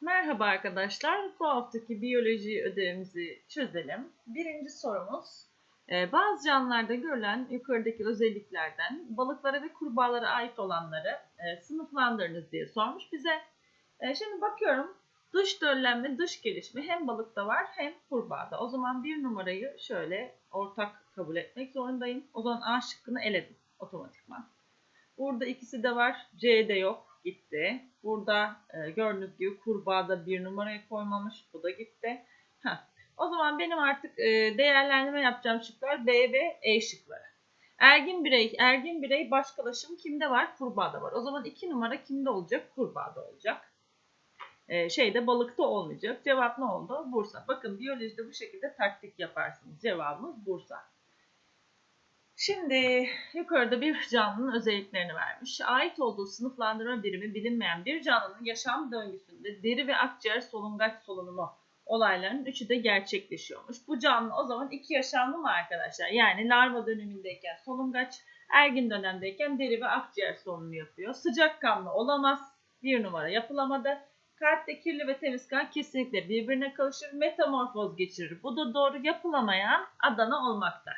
Merhaba arkadaşlar. Bu haftaki biyoloji ödevimizi çözelim. Birinci sorumuz. e, Bazı canlılarda görülen yukarıdaki özelliklerden balıklara ve kurbağalara ait olanları e, sınıflandırınız diye sormuş bize. E, Şimdi bakıyorum dış döllenme, dış gelişme hem balıkta var hem kurbağada. O zaman bir numarayı şöyle ortak kabul etmek zorundayım. O zaman A şıkkını eledim otomatikman. Burada ikisi de var. C'de yok. Gitti. Burada e, gördüğünüz gibi kurbağada bir numarayı koymamış. Bu da gitti. Heh. O zaman benim artık e, değerlendirme yapacağım şıklar B ve E şıkları. Ergin birey, ergin birey başkalaşım kimde var? Kurbağada var. O zaman iki numara kimde olacak? Kurbağada olacak. E, şeyde balıkta olmayacak. Cevap ne oldu? Bursa. Bakın biyolojide bu şekilde taktik yaparsınız. Cevabımız Bursa. Şimdi yukarıda bir canlının özelliklerini vermiş. Ait olduğu sınıflandırma birimi bilinmeyen bir canlının yaşam döngüsünde deri ve akciğer solungaç solunumu olaylarının üçü de gerçekleşiyormuş. Bu canlı o zaman iki yaşamlı mı arkadaşlar? Yani larva dönemindeyken solungaç, ergin dönemdeyken deri ve akciğer solunumu yapıyor. Sıcakkanlı olamaz. Bir numara yapılamadı. Kalpte kirli ve temiz kan kesinlikle birbirine karışır. Metamorfoz geçirir. Bu da doğru yapılamayan Adana olmakta.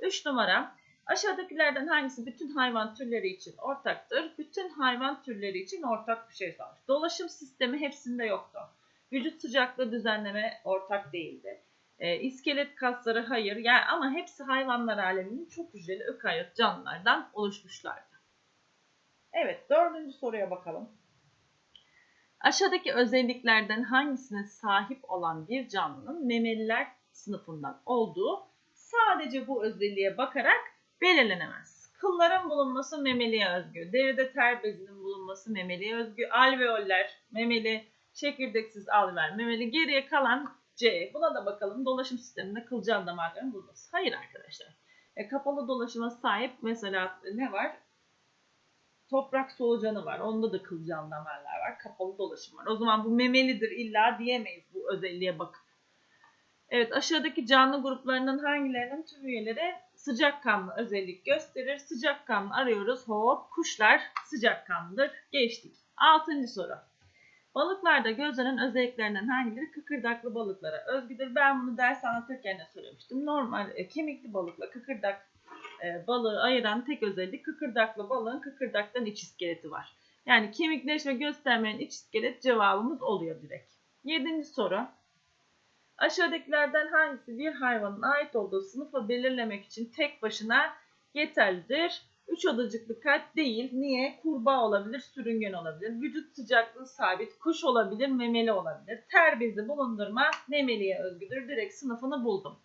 3 numara. Aşağıdakilerden hangisi bütün hayvan türleri için ortaktır? Bütün hayvan türleri için ortak bir şey sormuş. Dolaşım sistemi hepsinde yoktu. Vücut sıcaklığı düzenleme ortak değildi. E, iskelet kasları hayır. Yani ama hepsi hayvanlar aleminin çok hücreli ökaryot canlılardan oluşmuşlardı. Evet dördüncü soruya bakalım. Aşağıdaki özelliklerden hangisine sahip olan bir canlının memeliler sınıfından olduğu sadece bu özelliğe bakarak belirlenemez. Kılların bulunması memeliye özgü, deride ter bezinin bulunması memeliye özgü, alveoller memeli, çekirdeksiz alveol memeli, geriye kalan C. Buna da bakalım dolaşım sisteminde kılcal damarların bulunması. Hayır arkadaşlar. E, kapalı dolaşıma sahip mesela ne var? Toprak solucanı var. Onda da kılcal damarlar var. Kapalı dolaşım var. O zaman bu memelidir illa diyemeyiz bu özelliğe bakıp. Evet aşağıdaki canlı gruplarından hangilerinin tüm üyeleri sıcakkanlı özellik gösterir? Sıcakkanlı arıyoruz. Hop kuşlar sıcakkanlıdır. Geçtik. Altıncı soru. Balıklarda gözlenen özelliklerinden hangileri kıkırdaklı balıklara özgüdür? Ben bunu ders anlatırken de söylemiştim. Normal e, kemikli balıkla kıkırdak e, balığı ayıran tek özellik kıkırdaklı balığın kıkırdaktan iç iskeleti var. Yani kemikleşme göstermeyen iç iskelet cevabımız oluyor direkt. Yedinci soru. Aşağıdakilerden hangisi bir hayvanın ait olduğu sınıfı belirlemek için tek başına yeterlidir? Üç odacıklı kalp değil. Niye? Kurbağa olabilir, sürüngen olabilir. Vücut sıcaklığı sabit, kuş olabilir, memeli olabilir. Ter bezi bulundurma memeliye özgüdür. Direkt sınıfını buldum.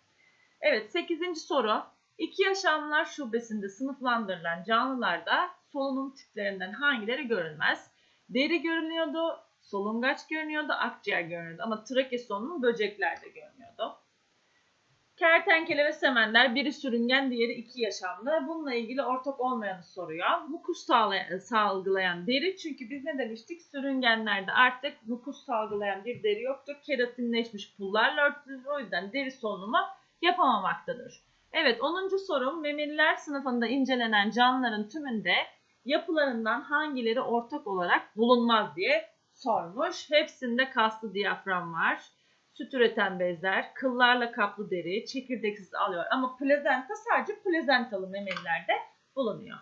Evet 8. soru. İki yaşamlar şubesinde sınıflandırılan canlılarda solunum tiplerinden hangileri görülmez? Deri görünüyordu, solungaç görünüyordu, akciğer görünüyordu ama trake solunumu böceklerde görünüyordu. Kertenkele ve semenler biri sürüngen diğeri iki yaşamlı. Bununla ilgili ortak olmayanı soruyor. Mukus salgılayan deri çünkü biz ne demiştik? Sürüngenlerde artık mukus salgılayan bir deri yoktur. Keratinleşmiş pullarla örtülür. O yüzden deri solunumu yapamamaktadır. Evet 10. sorum memeliler sınıfında incelenen canlıların tümünde yapılarından hangileri ortak olarak bulunmaz diye sormuş. Hepsinde kaslı diyafram var. Süt üreten bezler, kıllarla kaplı deri, çekirdeksiz alıyor. Ama plazenta sadece plazentalı memelilerde bulunuyor.